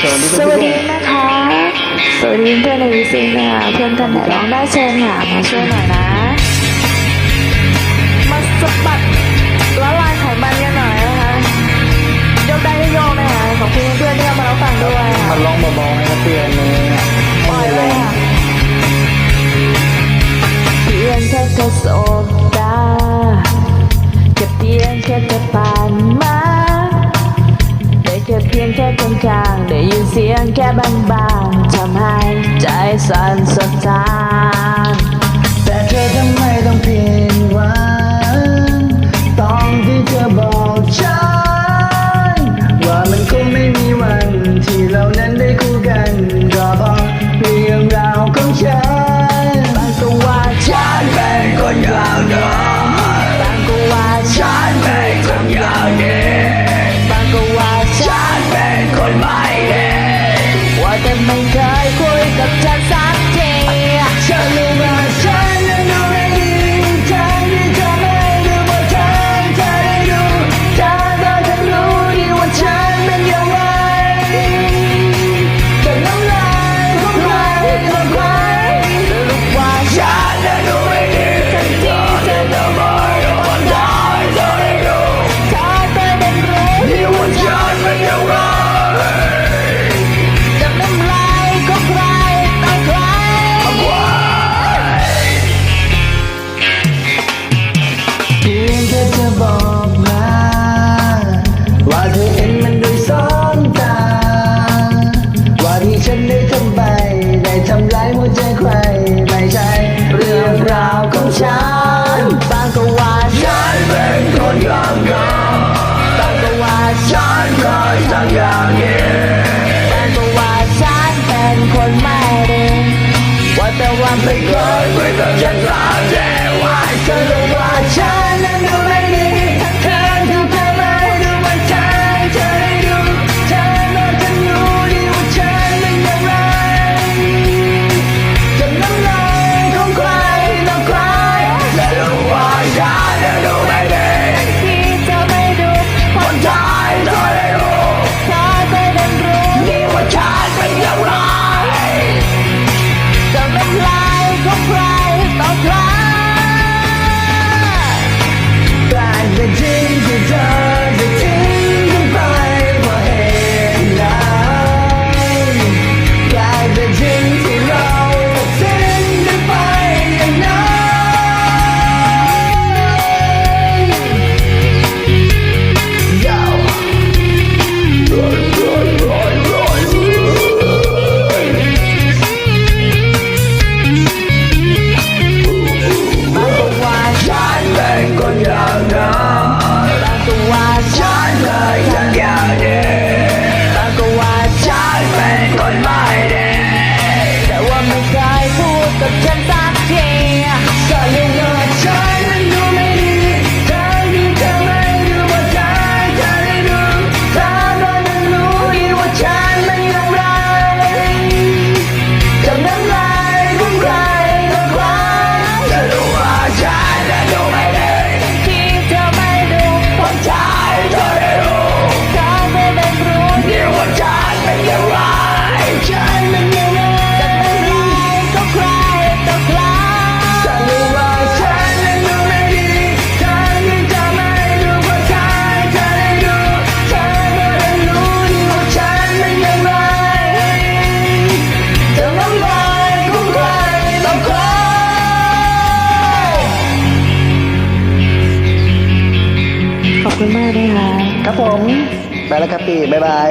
สวัสดีสวัสดีนะคะ สวัสดีเพื่อนในวิซิงนะคะเพื่อนท่านไหนร้องได้เชิญค่ะมาช่วยหน่อยนะ เสียงแค่บางๆทำให้ใจสั่นสะท้าน แต่เธอทำไมต้องผิดหวังตอนที่เธอบอกฉัน ว่ามันคงไม่มีวันที่เรานั้นได้คู่กันก็เพราะเรื่องราวของฉันบางก็ว่าฉันเป็นคนยาวน้อบางก็ว่าฉันเป็นคนยาวเด็กบางก็ว่าฉันเป็นคนไม่ดี made ทำร้ายหัวใจใครไม่ใช่เรื่องราวของฉันบางก็ว่าฉันเป็นคนยามยามบางก็ว่าฉันเคยทำอย่างนี้บางก็ว่าฉันเป็นคนไม่ดีว่าแต่ว่าไม่เคยไม่เคยฉันรักเธอไว้ฉัน mind แล้วครับพี่ บ๊ายบาย